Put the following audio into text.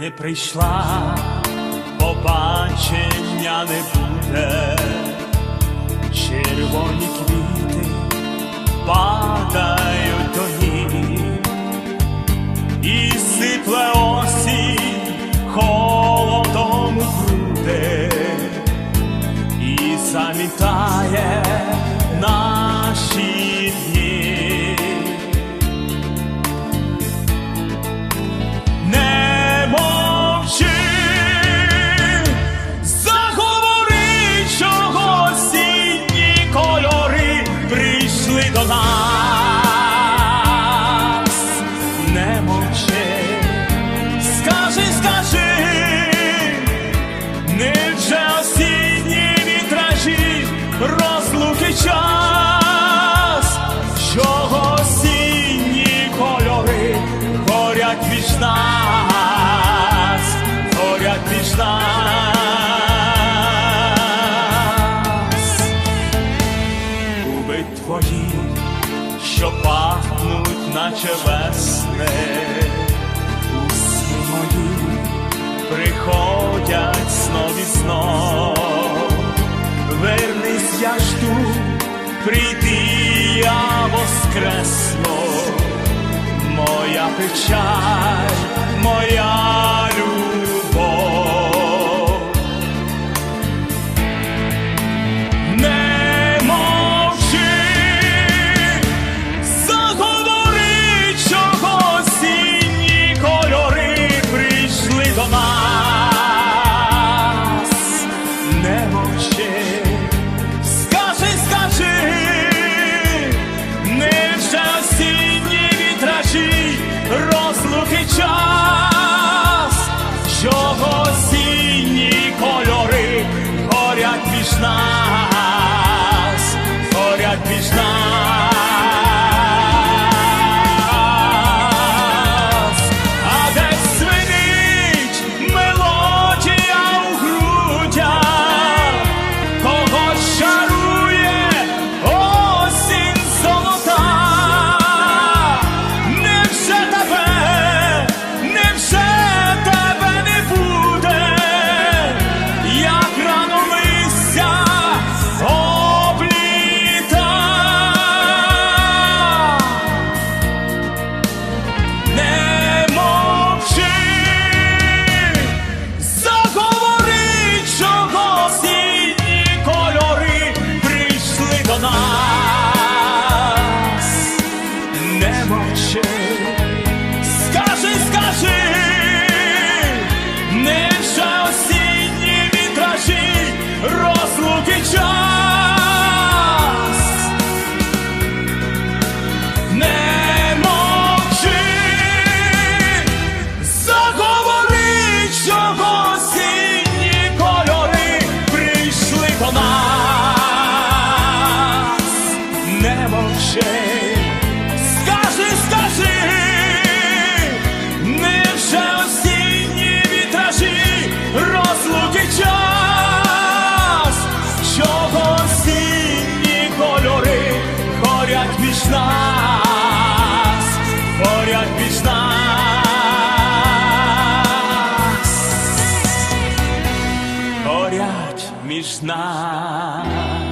не прийшла, побачення не буде, червоні квіти падають до ніг і сипле осінь холодом груди і замітає. я жду, прийти я воскресну, моя печаль. біч нас, поряд біч нас, поряд між нас.